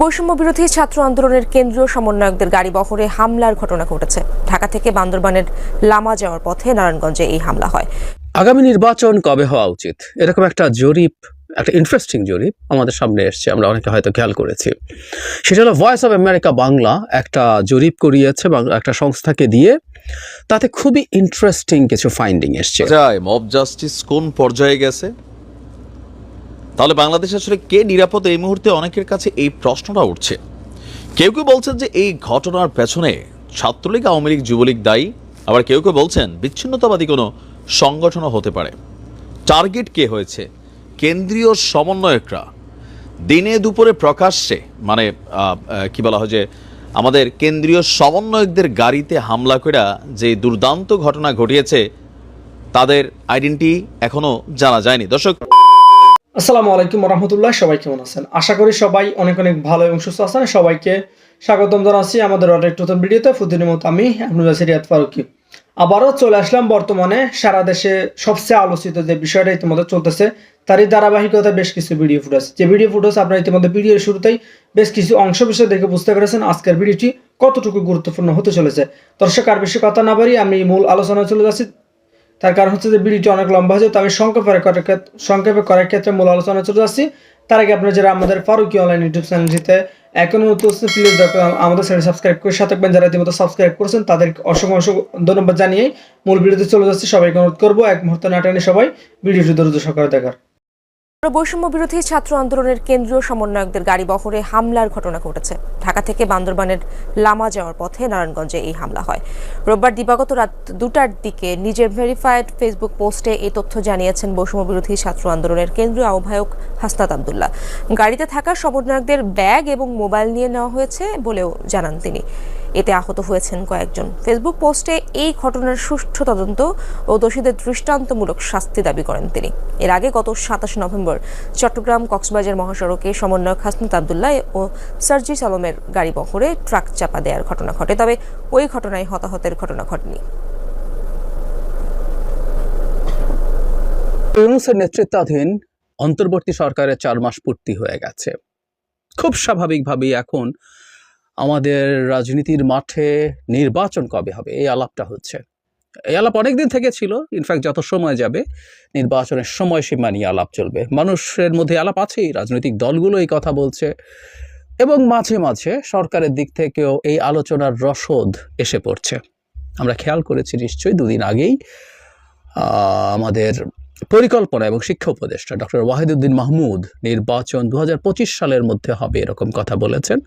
বৈষম্য বিরোধী ছাত্র আন্দোলনের কেন্দ্রীয় সমন্বয়কদের গাড়ি বহরে হামলার ঘটনা ঘটেছে। ঢাকা থেকে বান্দরবানের লামা যাওয়ার পথে নারায়ণগঞ্জে এই হামলা হয়। আগামী নির্বাচন কবে হওয়া উচিত? এরকম একটা জরিপ একটা ইন্টারেস্টিং জরিপ আমাদের সামনে এসছে আমরা অনেকে হয়তো খেয়াল করেছি। সেটা হলো ভয়েস অফ আমেরিকা বাংলা একটা জরিপ করিয়েছে বাংলা একটা সংস্থাকে দিয়ে। তাতে খুবই ইন্টারেস্টিং কিছু ফাইন্ডিং এসছে। মব জাস্টিস কোন পর্যায়ে গেছে? তাহলে বাংলাদেশ আসলে কে নিরাপদ এই মুহূর্তে? অনেকের কাছে এই প্রশ্নটা উঠছে। কেউ কেউ বলছেন যে এই ঘটনার পেছনে ছাত্রলীগ, আওয়ামী লীগ, যুবলীগ দায়ী। আবার কেউ কেউ বলছেন বিচ্ছিন্নতাবাদী কোনো সংগঠনও হতে পারে। টার্গেট কে হয়েছে? কেন্দ্রীয় সমন্বয়করা। দিনে দুপুরে প্রকাশ্যে মানে কি বলা হয় যে, আমাদের কেন্দ্রীয় সমন্বয়কদের গাড়িতে হামলা করে যে দুর্দান্ত ঘটনা ঘটিয়েছে, তাদের আইডেন্টি এখনও জানা যায়নি। দর্শক আসসালামু আলাইকুম রহমতুল্লাহ, সবাই কেমন আছেন? আশা করি সবাই অনেক অনেক ভালো এবং সুস্থ আছেন। সবাইকে স্বাগতম জানাচ্ছি আমাদের অনেক নতুন ভিডিওতে। ফুদিনের মতো আমি রিয়াদ ফারুকি। আবারও চলে আসলাম বর্তমানে সারা দেশে সবচেয়ে আলোচিত যে বিষয়টা ইতিমধ্যে চলতেছে, তারই ধারাবাহিকতা বেশ কিছু ভিডিও ফুটেজ যে ভিডিও ফুটেজ আপনারা ইতিমধ্যে ভিডিওর শুরুতেই বেশ কিছু অংশ বিষয় দেখে বুঝতে পেরেছেন আজকের ভিডিওটি কতটুকু গুরুত্বপূর্ণ হতে চলেছে। দর্শক, আর বেশি কথা না বাড়ি আমি মূল আলোচনায় চলে যাচ্ছি। তার কারণ হচ্ছে যে ভিডিওটি অনেক লম্বা হয়েছে তো আমি সংক্ষেপে করার সংক্ষেপে করার ক্ষেত্রে মূল আলোচনা চলে আসছি। তার আগে আপনারা যারা আমাদের ফারুকি অনলাইন ইউটিউব চ্যানেলটিতে এখনও নতুন প্লিজ আমাদের চ্যানেল সাবস্ক্রাইব করে সাথে থাকবেন। যারা ইতিমধ্যে সাবস্ক্রাইব করেছেন তাদের অসংখ্য অসংখ্য ধন্যবাদ জানিয়ে মূল ভিডিওতে চলে যাচ্ছে। সবাইকে অনুরোধ করব, এক মুহূর্ত না টেনে সবাই ভিডিওটি দ্রুত সকালে দেখার। বৈষম্য বিরোধী ছাত্র আন্দোলনের কেন্দ্রীয় সমন্বয়কদের গাড়ি বহরে হামলার ঘটনা ঘটেছে। ঢাকা থেকে বান্দরবানের লামা যাওয়ার পথে নারায়ণগঞ্জে এই হামলা হয়। রোববার দিবাগত রাত দুটার দিকে নিজের ভেরিফাইড ফেসবুক পোস্টে এই তথ্য জানিয়েছেন বৈষম্য বিরোধী ছাত্র আন্দোলনের কেন্দ্রীয় আহ্বায়ক হাসনাত আবদুল্লাহ। গাড়িতে থাকা সমন্বয়কদের ব্যাগ এবং মোবাইল নিয়ে নেওয়া হয়েছে বলেও জানান তিনি। এতে আহত হয়েছেন কয়েকজন। ফেসবুক পোস্টে এই ঘটনার সুষ্ঠু তদন্ত ও দোষীদের দৃষ্টান্তমূলক শাস্তি দাবি করেন তিনি। এর আগে গত সাতাশে নভেম্বর চট্টগ্রাম কক্সবাজার মহাসড়কে সমন্বয়ক হাসনাত আবদুল্লাহ ও সার্জিস আলমের গাড়ি বহরে ট্রাক চাপা দেওয়ার ঘটনা ঘটে, তবে ওই ঘটনায় হতাহতের ঘটনা ঘটেনি। ইউনুসের নেতৃত্বাধীন অন্তর্বর্তী সরকারের চার মাস পূর্তি হয়ে গেছে। খুব স্বাভাবিকভাবেই এখন আমাদের রাজনীতির মাঠে নির্বাচন কবে হবে? এই আলাপটা হচ্ছে। এই আলাপ অনেকদিন থেকে ছিল, ইনফ্যাক্ট যত সময় যাবে, নির্বাচনের সময়সীমা নিয়ে আলাপ চলবে। মানুষের মধ্যে আলাপ আছেই, রাজনৈতিক দলগুলো এই কথা বলছে। এবং মাঝে মাঝে সরকারের দিক থেকেও এই আলোচনার রসদ এসে পড়ছে। আমরা খেয়াল করেছি নিশ্চয়ই দুদিন আগেই আমাদের পরিকল্পনা এবং শিক্ষা উপদেষ্টা ডক্টর ওয়াহিদুদ্দিন মাহমুদ নির্বাচন দু হাজার পঁচিশ সালের মধ্যে হবে এরকম কথা বলেছেন।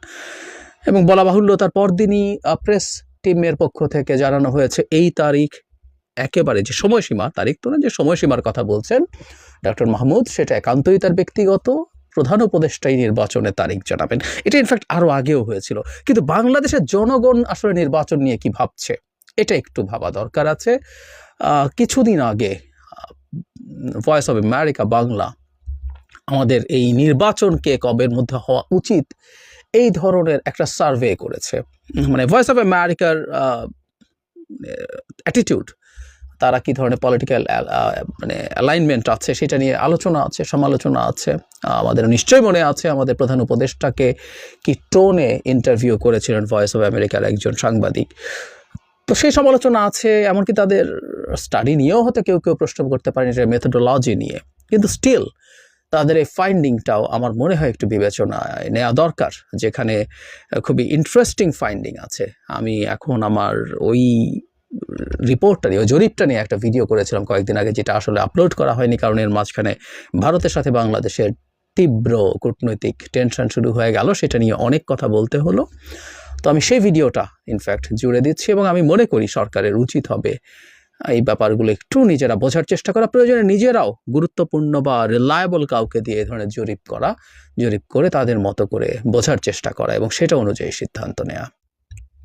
এবং বলা বাহুল্য তার পরদিনই প্রেস টিমের পক্ষ থেকে জানানো হয়েছে এই তারিখ একেবারে যে সময়সীমা, তারিখ তো না, যে সময়সীমার কথা বলছেন ডক্টর মাহমুদ, সেটা একান্তই তার ব্যক্তিগত, প্রধান উপদেষ্টাই নির্বাচনের তারিখ জানাবেন। এটা ইনফ্যাক্ট আরও আগেও হয়েছিল। কিন্তু বাংলাদেশের জনগণ আসলে নির্বাচন নিয়ে কি ভাবছে? এটা একটু ভাবা দরকার আছে। কিছুদিন আগে ভয়েস অফ আমেরিকা বাংলা, আমাদের এই নির্বাচনকে কবের মধ্যে হওয়া উচিত এই ধরনের একটা সার্ভে করেছে। মানে ভয়েস অফ আমেরিকার অ্যাটিটিউড তারা কি ধরনের পলিটিক্যাল মানে অ্যালাইনমেন্ট আছে সেটা নিয়ে আলোচনা আছে, সমালোচনা আছে আমাদের নিশ্চয়ই মনে আছে, আমাদের প্রধান উপদেষ্টাকে কি টোনে ইন্টারভিউ করেছিলেন ভয়েস অফ আমেরিকার একজন সাংবাদিক। তো সেই সমালোচনা আছে, এমনকি তাদের স্টাডি নিয়েও হয়তো কেউ কেউ প্রশ্ন করতে পারেন যে মেথোডোলজি নিয়ে। কিন্তু স্টিল তাদের এই ফাইন্ডিংটাও আমার মনে হয় একটু বিবেচনায় নেওয়া দরকার, যেখানে খুবই ইন্টারেস্টিং ফাইন্ডিং আছে। আমি এখন আমার ওই রিপোর্টটা নিয়ে, ওই জরিপটা নিয়ে একটা ভিডিও করেছিলাম কয়েকদিন আগে, যেটা আসলে আপলোড করা হয়নি, কারণ এর মাঝখানে ভারতের সাথে বাংলাদেশের তীব্র কূটনৈতিক টেনশন শুরু হয়ে গেল, সেটা নিয়ে অনেক কথা বলতে হলো। তো আমি সেই ভিডিওটা ইনফ্যাক্ট জুড়ে দিচ্ছি এবং আমি মনে করি সরকারের উচিত হবে এই ব্যাপারগুলো একটু নিজেরা বোঝার চেষ্টা করা প্রয়োজনে নিজেরাও গুরুত্বপূর্ণ বা রিলায়েবল কাউকে দিয়ে এই ধরনের জরিপ করা, জরিপ করে তাদের মতো করে বোঝার চেষ্টা করা এবং সেটা অনুযায়ী সিদ্ধান্ত নেওয়া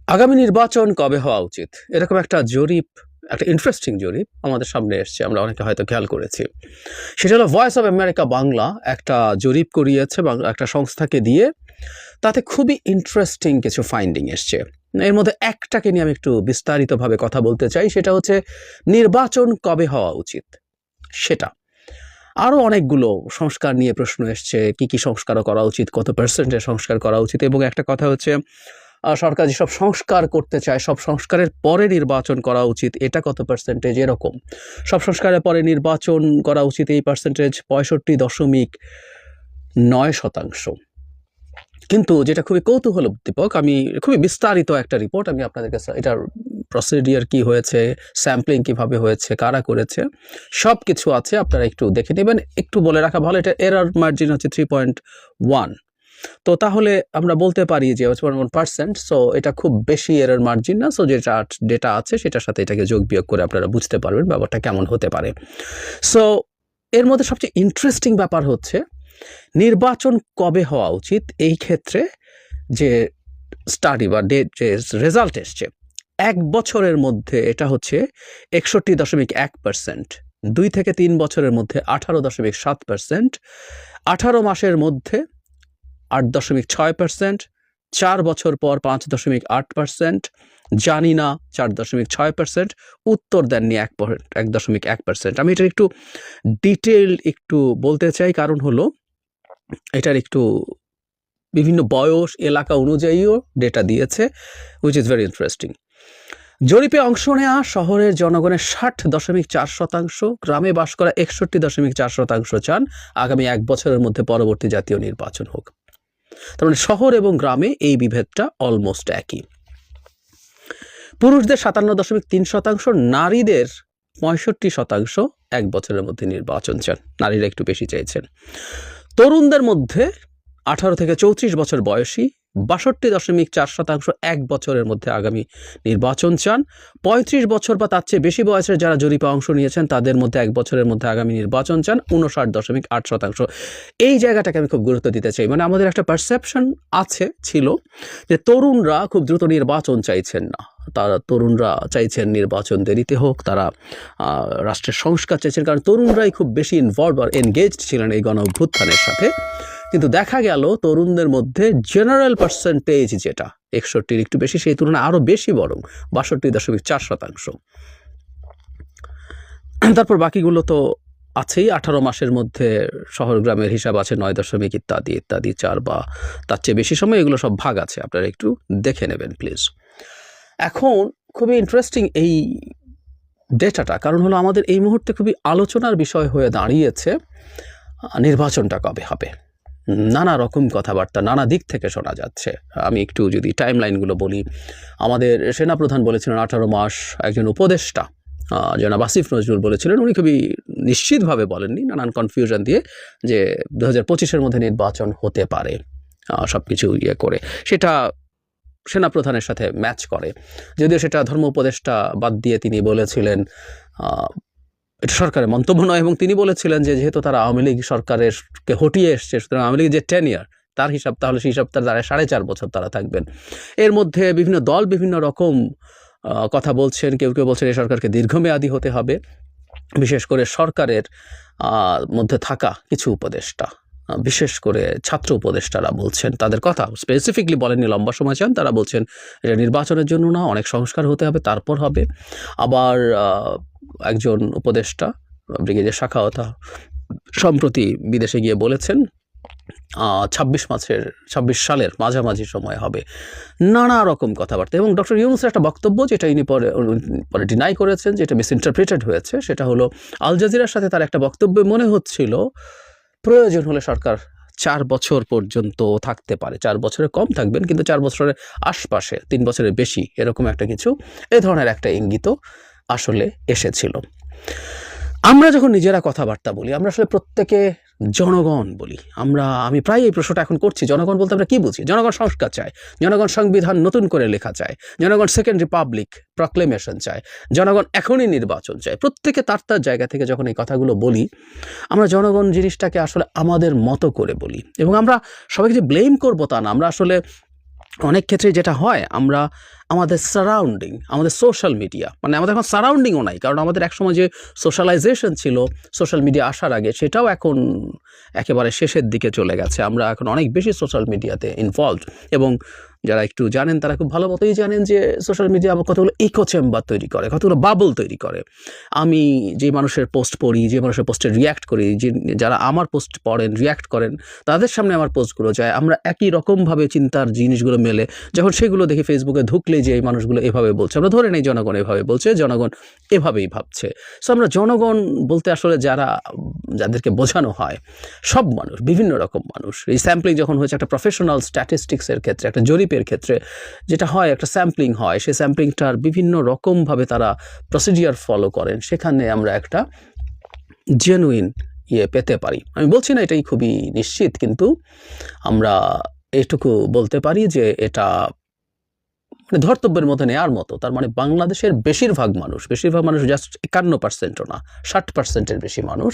আগামী নির্বাচন কবে হওয়া উচিত? এরকম একটা জরিপ, একটা ইন্টারেস্টিং জরিপ আমাদের সামনে এসছে, আমরা অনেকে হয়তো খেয়াল করেছি। সেটা হলো ভয়েস অফ আমেরিকা বাংলা একটা জরিপ করিয়েছে বাংলা একটা সংস্থাকে দিয়ে তাতে খুবই ইন্টারেস্টিং কিছু ফাইন্ডিং এসছে। এর মধ্যে একটাকে নিয়ে আমি একটু বিস্তারিতভাবে কথা বলতে চাই, সেটা হচ্ছে নির্বাচন কবে হওয়া উচিত? সেটা। আরও অনেকগুলো সংস্কার নিয়ে প্রশ্ন এসছে, কি কি সংস্কার করা উচিত, কত পার্সেন্টে সংস্কার করা উচিত, এবং একটা কথা হচ্ছে সরকার যেসব সংস্কার করতে চায়, সব সংস্কারের পরে নির্বাচন করা উচিত, এটা কত পার্সেন্টেজ এরকম? সব সংস্কারের পরে নির্বাচন করা উচিত এই পার্সেন্টেজ পঁয়ষট্টি দশমিক নয় শতাংশ। কিন্তু যেটা খুবই কৌতূহল উদ্দীপক আমি খুবই বিস্তারিত একটা রিপোর্ট আমি আপনাদের কাছে, এটার প্রসিডিয়ার কি হয়েছে স্যাম্পলিং কীভাবে হয়েছে, কারা করেছে সব কিছু আছে, আপনারা একটু দেখে নেবেন। একটু বলে রাখা ভালো, এটা এরার মার্জিন হচ্ছে থ্রি পয়েন্ট ওয়ান তো তাহলে আমরা বলতে পারি যে ওয়ান পার্সেন্ট সো এটা খুব বেশি এরার মার্জিন না সো যেটা ডেটা আছে, সেটার সাথে এটাকে যোগ বিয়োগ করে আপনারা বুঝতে পারবেন ব্যাপারটা কেমন হতে পারে। সো এর মধ্যে সবচেয়ে ইন্টারেস্টিং ব্যাপার হচ্ছে নির্বাচন কবে হওয়া উচিত? এই ক্ষেত্রে যে স্টাডি বা ডে যে রেজাল্ট এসছে, এক বছরের মধ্যে এটা হচ্ছে একষট্টি দশমিক এক পার্সেন্ট দুই থেকে তিন বছরের মধ্যে আঠারো দশমিক সাত পার্সেন্ট আঠারো মাসের মধ্যে আট দশমিক ছয় পার্সেন্ট চার বছর পর পাঁচ দশমিক আট পার্সেন্ট জানি না চার দশমিক ছয় পার্সেন্ট উত্তর দেননি এক এক দশমিক এক পার্সেন্ট আমি এটা একটু ডিটেল একটু বলতে চাই, কারণ হলো এটার একটু বিভিন্ন বয়স, এলাকা অনুযায়ীও ডেটা দিয়েছে উইচ ইজ ভেরি ইন্টারেস্টিং জরিপে অংশ নেওয়া শহরের জনগণের ষাট দশমিক চার শতাংশ, গ্রামে বাস করা একষট্টি দশমিক চার শতাংশ চান। আগামী এক বছরের মধ্যে পরবর্তী জাতীয় নির্বাচন হোক। তার মানে শহর এবং গ্রামে এই বিভেদটা অলমোস্ট একই। পুরুষদের সাতান্ন দশমিক তিন শতাংশ, নারীদের পঁয়ষট্টি শতাংশ এক বছরের মধ্যে নির্বাচন চান। নারীরা একটু বেশি চাইছেন। তরুণদের মধ্যে আঠারো থেকে চৌত্রিশ বছর বয়সী বাষট্টি দশমিক চার শতাংশ এক বছরের মধ্যে আগামী নির্বাচন চান। পঁয়ত্রিশ বছর বা তার চেয়ে বেশি বয়সের যারা জরিপে অংশ নিয়েছেন, তাদের মধ্যে এক বছরের মধ্যে আগামী নির্বাচন চান উনষাট দশমিক আট শতাংশ। এই জায়গাটাকে আমি খুব গুরুত্ব দিতে চাই। মানে আমাদের একটা পারসেপশন আছে, ছিল যে তরুণরা খুব দ্রুত নির্বাচন চাইছেন না। তারা তরুণরা চাইছেন নির্বাচন দেরিতে হোক, তারা রাষ্ট্রের সংস্কার চাইছেন, কারণ তরুণরাই খুব বেশি ইনভলভ আর এনগেজড ছিলেন এই গণ অভ্যুত্থানের সাথে। কিন্তু দেখা গেল তরুণদের মধ্যে জেনারেল পার্সেন্টেজ যেটা, একষট্টির একটু বেশি, সেই তুলনায় আরও বেশি বরং, বাষট্টি দশমিক চার শতাংশ। তারপর বাকিগুলো তো আছেই, আঠারো মাসের মধ্যে শহর গ্রামের হিসাব আছে, নয় দশমিক ইত্যাদি ইত্যাদি, চার বা তার চেয়ে বেশি সময় এগুলো সব ভাগ আছে, আপনারা একটু দেখে নেবেন প্লিজ এখন খুবই ইন্টারেস্টিং এই ডেটাটা কারণ হলো আমাদের এই মুহূর্তে খুবই আলোচনার বিষয় হয়ে দাঁড়িয়েছে নির্বাচনটা কবে হবে? নানা রকম কথাবার্তা, নানা দিক থেকে শোনা যাচ্ছে। আমি একটু যদি টাইম লাইনগুলো বলি, আমাদের সেনাপ্রধান বলেছিলেন আঠারো মাস, একজন উপদেষ্টা জনাব আসিফ নজরুল বলেছিলেন, উনি খুবই নিশ্চিতভাবে বলেননি, নানান কনফিউশন দিয়ে যে দু হাজার পঁচিশের মধ্যে নির্বাচন হতে পারে সব কিছু ইয়ে করে। সেটা সেনাপ্রধানের সাথে ম্যাচ করে। যদিও সেটা ধর্ম উপদেষ্টা বাদ দিয়ে তিনি বলেছিলেন এটা সরকারের মন্তব্য নয় এবং তিনি বলেছিলেন যে যেহেতু তারা আওয়ামী লীগ সরকারের কে হটিয়ে এসছে, সুতরাং আওয়ামী লীগের যে টেন ইয়ার তার হিসাব, তাহলে সেই হিসাব তার দ্বারা সাড়ে চার বছর তারা থাকবেন। এর মধ্যে বিভিন্ন দল বিভিন্ন রকম কথা বলছেন, কেউ কেউ বলছেন এই সরকারকে দীর্ঘমেয়াদী হতে হবে। বিশেষ করে সরকারের মধ্যে থাকা কিছু উপদেষ্টা। বিশেষ করে ছাত্র উপদেষ্টারা বলছেন, তাদের কথা স্পেসিফিকলি বলেননি লম্বা সময় চান, তারা বলছেন এটা নির্বাচনের জন্য না, অনেক সংস্কার হতে হবে, তারপর হবে। আবার একজন উপদেষ্টা ব্রিগেডিয়ার শাখাওতা সম্প্রতি বিদেশে গিয়ে বলেছেন ছাব্বিশ মাসের, ছাব্বিশ সালের মাঝামাঝি সময় হবে। নানা রকম কথাবার্তা এবং ডক্টর ইউনুসের একটা বক্তব্য যেটা ইনি পরে পরে ডিনাই করেছেন, যেটা মিস মিসইন্টারপ্রিটেড হয়েছে, সেটা হলো আল জাজিরার সাথে তার একটা বক্তব্যে মনে হচ্ছিল প্রয়োজন হলে সরকার চার বছর পর্যন্ত থাকতে পারে। চার বছরে কম থাকবেন, কিন্তু চার বছরের আশপাশে, তিন বছরের বেশি, এরকম একটা কিছু এ ধরনের একটা ইঙ্গিত আসলে এসেছিল। আমরা যখন নিজেরা কথাবার্তা বলি, আমরা আসলে প্রত্যেকে জনগণ বলি। আমরা, আমি প্রায় এই প্রশ্নটা এখন করছি, জনগণ বলতে আমরা কি বুঝি? জনগণ সংস্কার চায়, জনগণ সংবিধান নতুন করে লেখা চায়, জনগণ সেকেন্ড রিপাবলিক প্রক্লেমেশন চায়, জনগণ এখনই নির্বাচন চায়। প্রত্যেকে তার তার জায়গা থেকে যখন এই কথাগুলো বলি, আমরা জনগণ জিনিসটাকে আসলে আমাদের মতো করে বলি। এবং আমরা সবাইকে যে ব্লেম করব তা না, আমরা আসলে অনেক ক্ষেত্রে যেটা হয়, আমরা আমাদের সারাউন্ডিং আমাদের সোশ্যাল মিডিয়া মানে আমাদের এখন সারাউন্ডিংও নাই, কারণ আমাদের একসময় যে সোশ্যালাইজেশন ছিল সোশ্যাল মিডিয়া আসার আগে, সেটাও এখন একেবারে শেষের দিকে চলে গেছে। আমরা এখন অনেক বেশি সোশ্যাল মিডিয়াতে ইনভলভ এবং যারা একটু জানেন, তারা খুব ভালো মতোই জানেন যে সোশ্যাল মিডিয়া আমার কতগুলো ইকো চেম্বার তৈরি করে, কতগুলো বাবল তৈরি করে। আমি যে মানুষের পোস্ট পড়ি, যে মানুষের পোস্টে রিয়্যাক্ট করি, যে যারা আমার পোস্ট পড়েন রিয়্যাক্ট করেন, তাদের সামনে আমার পোস্টগুলো যায়। আমরা একই রকমভাবে চিন্তার জিনিসগুলো মেলে, যখন সেগুলো দেখি ফেসবুকে ঢুকলে যে এই মানুষগুলো এভাবে বলছে, আমরা ধরে নেই জনগণ এভাবে বলছে, জনগণ এভাবেই ভাবছে। সো আমরা জনগণ বলতে আসলে যারা, যাদেরকে বোঝানো হয়, সব মানুষ, বিভিন্ন রকম মানুষ। এই স্যাম্পলিং যখন হয়েছে, একটা প্রফেশনাল স্ট্যাটিস্টিক্সের ক্ষেত্রে, একটা জরিপের ক্ষেত্রে যেটা হয়, একটা স্যাম্পলিং হয়, সেই স্যাম্পলিংটার বিভিন্ন রকমভাবে তারা প্রসিডিয়ার ফলো করেন। সেখানে আমরা একটা জেনুইন ইয়ে পেতে পারি। আমি বলছি না এটাই খুবই নিশ্চিত, কিন্তু আমরা এইটুকু বলতে পারি যে এটা মানে ধর্তব্যের মধ্যে নেওয়ার মতো। তার মানে বাংলাদেশের বেশিরভাগ মানুষ বেশিরভাগ মানুষ জাস্ট একান্ন পার্সেন্টও না, ষাট পার্সেন্টের বেশি মানুষ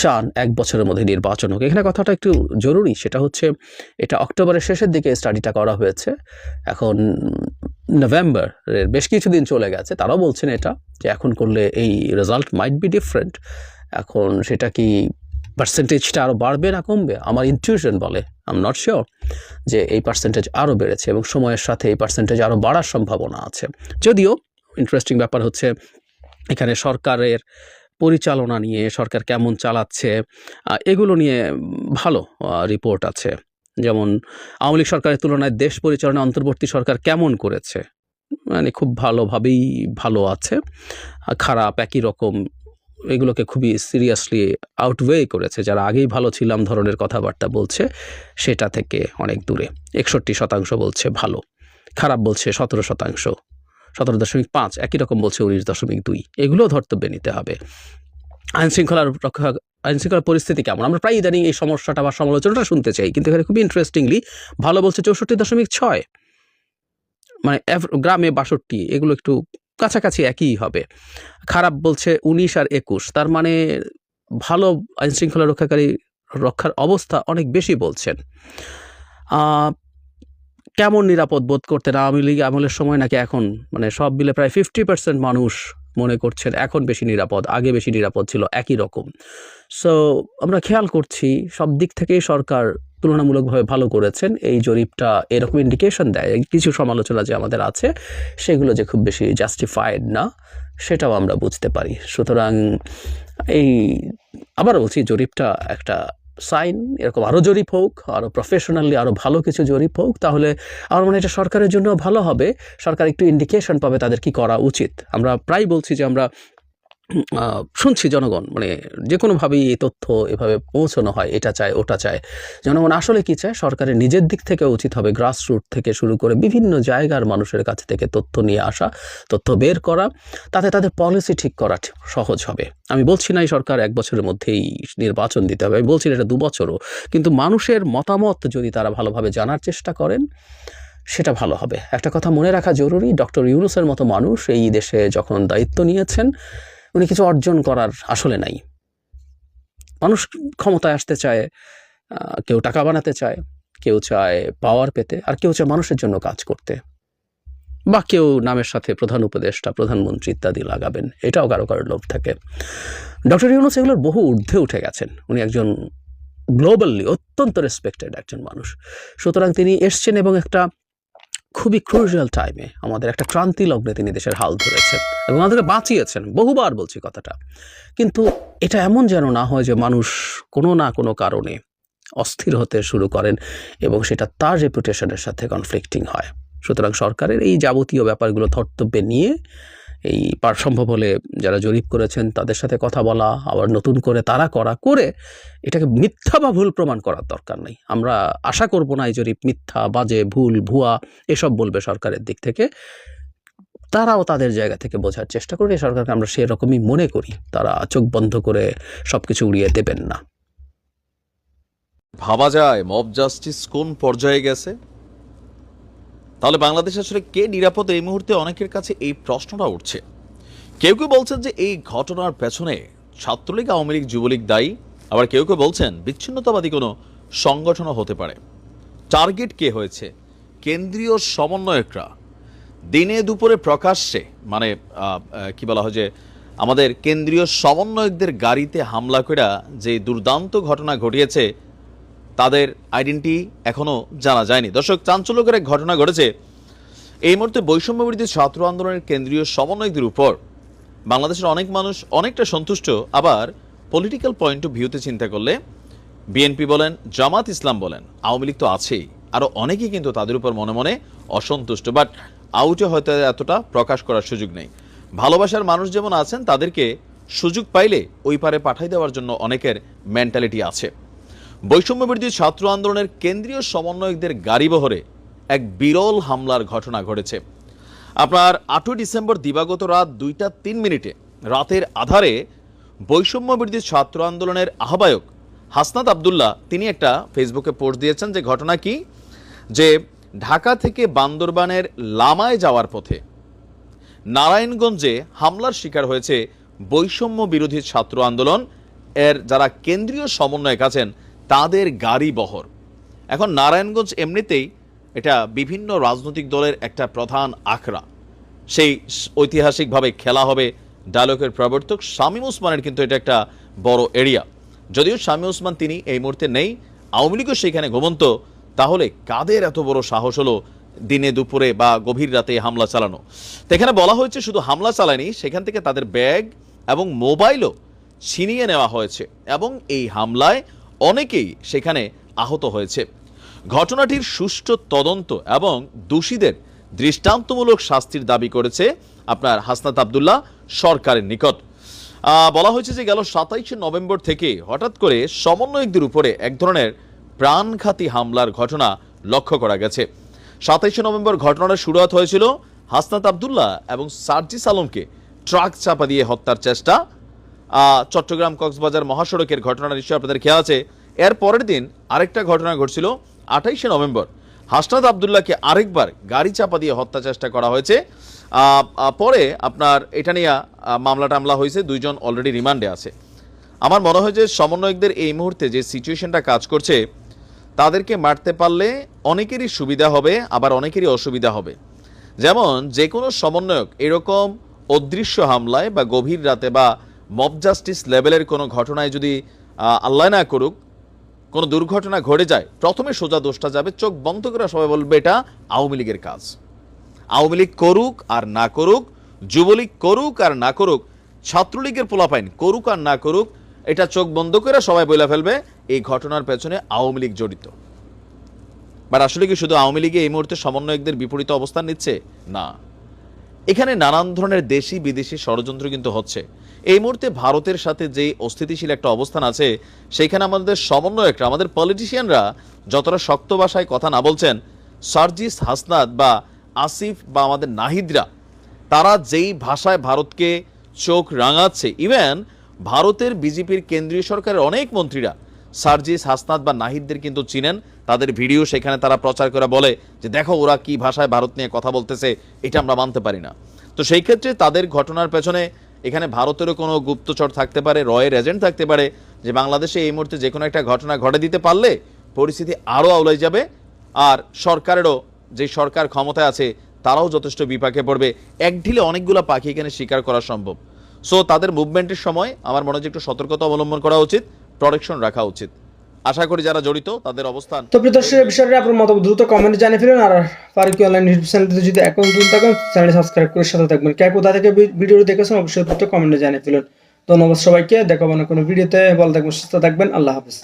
চান এক বছরের মধ্যে নির্বাচন হোক। এখানে কথাটা একটু জরুরি, সেটা হচ্ছে এটা অক্টোবরের শেষের দিকে স্টাডিটা করা হয়েছে। এখন নভেম্বরের বেশ কিছুদিন চলে গেছে, তারাও বলছেন এটা, যে এখন করলে এই রেজাল্ট মাইট বি ডিফারেন্ট এখন সেটা কি পার্সেন্টেজটা আরও বাড়বে না কমবে? আমার ইনটিউশন বলে আম নট শিওর যে এই পার্সেন্টেজ আরও বেড়েছে এবং সময়ের সাথে এই পার্সেন্টেজ আরও বাড়ার সম্ভাবনা আছে। যদিও ইন্টারেস্টিং ব্যাপার হচ্ছে এখানে সরকারের পরিচালনা নিয়ে সরকার কেমন চালাচ্ছে এগুলো নিয়ে ভালো রিপোর্ট আছে। যেমন আওয়ামী লীগ সরকারের তুলনায় দেশ পরিচালনা অন্তর্বর্তী সরকার কেমন করেছে? মানে খুব ভালোভাবেই ভালো আছে। খারাপ, একই রকম, এগুলোকে খুবই সিরিয়াসলি আউটওয়ে করেছে। যারা আগেই ভালো ছিলাম ধরনের কথাবার্তা বলছে, সেটা থেকে অনেক দূরে। একষট্টি শতাংশ বলছে ভালো, খারাপ বলছে সতেরো শতাংশ। সতেরো দশমিক পাঁচ, একই রকম বলছে উনিশ দশমিক দুই। এগুলোও ধর্তব্যে নিতে হবে। আইন শৃঙ্খলার রক্ষা আইন পরিস্থিতি কেমন? আমরা প্রায় ইদানিং এই সমস্যাটা বা সমালোচনাটা শুনতে চাই, কিন্তু এখানে খুবই ইন্টারেস্টিংলি ভালো বলছে চৌষট্টি দশমিক ছয়। মানে গ্রামে বাষট্টি, এগুলো একটু কাছাকাছি একই হবে। খারাপ বলছে উনিশ আর একুশ, তার মানে ভালো আইন শৃঙ্খলা রক্ষাকারী রক্ষার অবস্থা অনেক বেশি বলছেন। কেমন নিরাপদ বোধ করতেন? আওয়ামী লীগ আমলের সময় নাকি এখন? মানে সব মিলে প্রায় ফিফটি পার্সেন্ট মানুষ মনে করছেন এখন বেশি নিরাপদ, আগে বেশি নিরাপদ ছিল, একই রকম। সো আমরা খেয়াল করছি সব দিক থেকেই সরকার তুলনামূলকভাবে ভালো করেছেন। এই জরিপটা এরকম ইন্ডিকেশন দেয়। কিছু সমালোচনা যে আমাদের আছে, সেগুলো যে খুব বেশি জাস্টিফাইড না, সেটাও আমরা বুঝতে পারি। সুতরাং এই আবার বলছি, জরিপটা একটা সাইন, এরকম আরও জরিপ হোক আরও প্রফেশনালি আরও ভালো কিছু জরিপ হোক, তাহলে আমার মনে এটা সরকারের জন্য ভালো হবে। সরকার একটু ইন্ডিকেশন পাবে তাদের কি করা উচিত। আমরা প্রায় বলছি যে আমরা শুনছি জনগণ মানে যে কোনোভাবেই এই তথ্য এভাবে পৌঁছানো হয়, এটা চায়, ওটা চায়। জনগণ আসলে কি চায়? সরকারের নিজের দিক থেকে উচিত হবে গ্রাসরুট থেকে শুরু করে বিভিন্ন জায়গার মানুষের কাছ থেকে তথ্য নিয়ে আসা, তথ্য বের করা, তাতে তাদের পলিসি ঠিক করা সহজ হবে। আমি বলছি না এই সরকার এক বছরের মধ্যেই নির্বাচন দিতে হবে, আমি বলছি না এটা দু বছরও, কিন্তু মানুষের মতামত যদি তারা ভালোভাবে জানার চেষ্টা করেন, সেটা ভালো হবে। একটা কথা মনে রাখা জরুরি, ডক্টর ইউনুসের মতো মানুষ এই দেশে যখন দায়িত্ব নিয়েছেন উনি কিছু অর্জন করার আসলে নাই। মানুষ ক্ষমতায় আসতে চায় কেউ টাকা বানাতে চায়, কেউ চায় পাওয়ার পেতে, আর কেউ চায় মানুষের জন্য কাজ করতে। বা কেউ নামের সাথে প্রধান উপদেষ্টা প্রধানমন্ত্রী ইত্যাদি লাগাবেন, এটাও কারও কারোর লোভ থাকে। ডক্টর ইউনুস এগুলোর বহু ঊর্ধ্বে উঠে গেছেন। উনি একজন গ্লোবালি অত্যন্ত রেসপেক্টেড একজন মানুষ। সুতরাং তিনি এসছেন এবং একটা খুবই ক্রুশিয়াল টাইমে আমাদের একটা ক্রান্তি লগ্নে তিনি দেশের হাল ধরেছেন এবং আমাদেরকে বাঁচিয়েছেন। বহুবার বলছি কথাটা। কিন্তু এটা এমন যেন না হয় যে মানুষ কোনো না কোনো কারণে অস্থির হতে শুরু করেন এবং সেটা তার রেপুটেশনের সাথে কনফ্লিক্টিং হয়। সুতরাং সরকারের এই যাবতীয় ব্যাপারগুলো ধর্তব্যে নিয়ে এই পার সম্ভব হলে যারা জরিপ করেছেন তাদের সাথে কথা বলা, আবার নতুন করে তারা করা, করে এটাকে মিথ্যা বা ভুল প্রমাণ করার দরকার নেই। আমরা আশা করব না এই জরিপ মিথ্যা, বাজে, ভুল, ভুয়া, এসব বলবে সরকারের দিক থেকে। তারাও তাদের জায়গা থেকে বোঝার চেষ্টা করে সরকারকে আমরা সেরকমই মনে করি। তারা চোখ বন্ধ করে সব কিছু উড়িয়ে দেবেন না। ভাবা যায় মব জাস্টিস কোন পর্যায়ে গেছে? তাহলে বাংলাদেশ আসলে কে নিরাপদ এই মুহূর্তে? অনেকের কাছে এই প্রশ্নটা উঠছে। কেউ কেউ বলছেন যে এই ঘটনার পেছনে ছাত্রলীগ, আওয়ামী লীগ, যুবলীগ দায়ী। আবার কেউ কেউ বলছেন বিচ্ছিন্নতাবাদী কোনো সংগঠনও হতে পারে। টার্গেট কে হয়েছে? কেন্দ্রীয় সমন্বয়করা। দিনে দুপুরে প্রকাশ্যে মানে কি বলা হয় যে, আমাদের কেন্দ্রীয় সমন্বয়কদের গাড়িতে হামলা করে যে দুর্দান্ত ঘটনা ঘটিয়েছে তাদের আইডেন্টি এখনও জানা যায়নি। দর্শক, চাঞ্চল্যকর এক ঘটনা ঘটেছে। এই মুহূর্তে বৈষম্য বিরোধী ছাত্র আন্দোলনের কেন্দ্রীয় সমন্বয়কদের উপর। বাংলাদেশের অনেক মানুষ অনেকটা সন্তুষ্ট। আবার পলিটিক্যাল পয়েন্ট অফ ভিউতে চিন্তা করলে বিএনপি বলেন, জামাত ইসলাম বলেন, আওয়ামী লীগ তো আছেই। আরও অনেকেই কিন্তু তাদের উপর মনে মনে অসন্তুষ্ট। বাট আউটে হয়তো এতটা প্রকাশ করার সুযোগ নেই। ভালোবাসার মানুষ যেমন আছেন, তাদেরকে সুযোগ পাইলে ওই পারে পাঠাই দেওয়ার জন্য অনেকের মেন্টালিটি আছে। বৈষম্য বিরোধী ছাত্র আন্দোলনের কেন্দ্রীয় সমন্বয়কদের গাড়িবহরে এক বিরল হামলার ঘটনা ঘটেছে। আপনার আটই ডিসেম্বর দিবাগত রাত দুইটা তিন মিনিটে রাতের আধারে বৈষম্য বিরোধী ছাত্র আন্দোলনের আহ্বায়ক হাসনাত আবদুল্লাহ তিনি একটা ফেসবুকে পোস্ট দিয়েছেন যে ঘটনা কি? যে ঢাকা থেকে বান্দরবানের লামায় যাওয়ার পথে নারায়ণগঞ্জে হামলার শিকার হয়েছে বৈষম্য বিরোধী ছাত্র আন্দোলন। এর যারা কেন্দ্রীয় সমন্বয়ক আছেন তাদের গাড়ি বহর। এখন নারায়ণগঞ্জ এমনিতেই এটা বিভিন্ন রাজনৈতিক দলের একটা প্রধান আখড়া। সেই ঐতিহাসিকভাবে খেলা হবে ডায়লগের প্রবর্তক শামীম ওসমানের কিন্তু এটা একটা বড় এরিয়া। যদিও শামীম ওসমান তিনি এই মুহূর্তে নেই, আওয়ামী লীগও সেখানে ঘুমন্ত। তাহলে কাদের এত বড় সাহস হলো দিনে দুপুরে বা গভীর রাতে হামলা চালানো? এখানে বলা হয়েছে শুধু হামলা চালায়নি, সেখান থেকে তাদের ব্যাগ এবং মোবাইলও ছিনিয়ে নেওয়া হয়েছে। এবং এই হামলায় অনেকেই সেখানে আহত হয়েছে। ঘটনাটির সুষ্ঠু তদন্ত এবং দোষীদের দৃষ্টান্তমূলক শাস্তির দাবি করেছে আপনার হাসনাত আবদুল্লাহ সরকারের নিকট। বলা হয়েছে যে গেল সাতাইশে নভেম্বর থেকে হঠাৎ করে সমন্বয়কদের উপরে এক ধরনের প্রাণঘাতী হামলার ঘটনা লক্ষ্য করা গেছে। সাতাইশে নভেম্বর ঘটনার শুরুয়াত হয়েছিল হাসনাত আবদুল্লাহ এবং সার্জিস আলমকে ট্রাক চাপা দিয়ে হত্যার চেষ্টা চট্টগ্রাম কক্সবাজার মহাসড়কের ঘটনার নিশ্চয় আপনাদের খেয়াল আছে। এর পরের দিন আরেকটা ঘটনা ঘটছিল আঠাইশে নভেম্বর। হাসনাত আবদুল্লাহকে আরেকবার গাড়ি চাপা দিয়ে হত্যা চেষ্টা করা হয়েছে। পরে আপনার এটা নিয়ে মামলা টামলা হয়েছে, দুইজন অলরেডি রিমান্ডে আছে। আমার মনে হয় যে সমন্বয়কদের এই মুহূর্তে যে সিচুয়েশনটা কাজ করছে, তাদেরকে মারতে পারলে অনেকেরই সুবিধা হবে, আবার অনেকেরই অসুবিধা হবে। যেমন যে কোনো সমন্বয়ক এরকম অদৃশ্য হামলায় বা গভীর রাতে বা মব জাস্টিস লেভেলের কোনো ঘটনায় যদি আল্লাহ না করুক, কোনো দুর্ঘটনা ঘটে যায়, প্রথমে সোজা দোষটা যাবে, চোখ বন্ধ করে সবাই বলবে এটা আওয়ামী লীগের কাজ। আওয়ামী লীগ করুক আর না করুক, যুবলীগ করুক আর না করুক, ছাত্রলীগের পোলাপাইন করুক আর না করুক, এটা চোখ বন্ধ করে সবাই বলে ফেলবে, এই ঘটনার পেছনে আওয়ামী লীগ জড়িত। বাট আসলে কি শুধু আওয়ামী লীগে এই মুহূর্তে সমন্বয়কদের বিপরীত অবস্থান নিচ্ছে? না। এখানে নানান ধরনের দেশি, বিদেশি ষড়যন্ত্র কিন্তু হচ্ছে। এই মুহূর্তে ভারতের সাথে যে অস্থিতিশীল একটা অবস্থান আছে সেইখানে আমাদের সমন্বয়করা, আমাদের পলিটিশিয়ানরা যতটা শক্ত ভাষায় কথা না বলছেন, সার্জিস হাসনাত বা আসিফ বা আমাদের নাহিদরা, তারা যেই ভাষায় ভারতকে চোখ রাঙাচ্ছে ইভেন ভারতের বিজেপির কেন্দ্রীয় সরকারের অনেক মন্ত্রীরা সার্জিস, হাসনাত বা নাহিদদের কিন্তু চিনেন। তাদের ভিডিও সেখানে তারা প্রচার করে বলে যে, দেখো ওরা কি ভাষায় ভারত নিয়ে কথা বলতেছে, এটা আমরা মানতে পারি না। তো সেই ক্ষেত্রে তাদের ঘটনার পেছনে এখানে ভারতেরও কোনো গুপ্তচর থাকতে পারে, রয়ের এজেন্ট থাকতে পারে যে, বাংলাদেশে এই মুহূর্তে যে কোনো একটা ঘটনা ঘটে দিতে পারলে পরিস্থিতি আরও আওলাই যাবে আর সরকারেরও যে সরকার ক্ষমতায় আছে, তারাও যথেষ্ট বিপাকে পড়বে। এক ঢিলে অনেকগুলো পাখি এখানে শিকার করা সম্ভব। সো তাদের মুভমেন্টের সময় আমার মনে হয় একটু সতর্কতা অবলম্বন করা উচিত। প্রোটেকশন রাখা উচিত। আশা করি যারা জড়িত, তাদের অবস্থান তো প্রিয় দর্শক এই বিষয়ে আপনার মতো দ্রুত কমেন্টে জানিয়ে ফেলুন, আর ফারুকি অনলাইন ইউটিউব যদি এখন নতুন থাকেন চ্যানেল সাবস্ক্রাইব করে সাথে থাকবেন। কে কোথা থেকে ভিডিও ভিডিওটি দেখেছেন, অবশ্যই দ্রুত কমেন্টে জানিয়ে ফেলুন। ধন্যবাদ সবাইকে, দেখাবো না কোনো ভিডিওতে, ভালো থাকবেন, সুস্থ থাকবেন, আল্লাহ হাফিজ।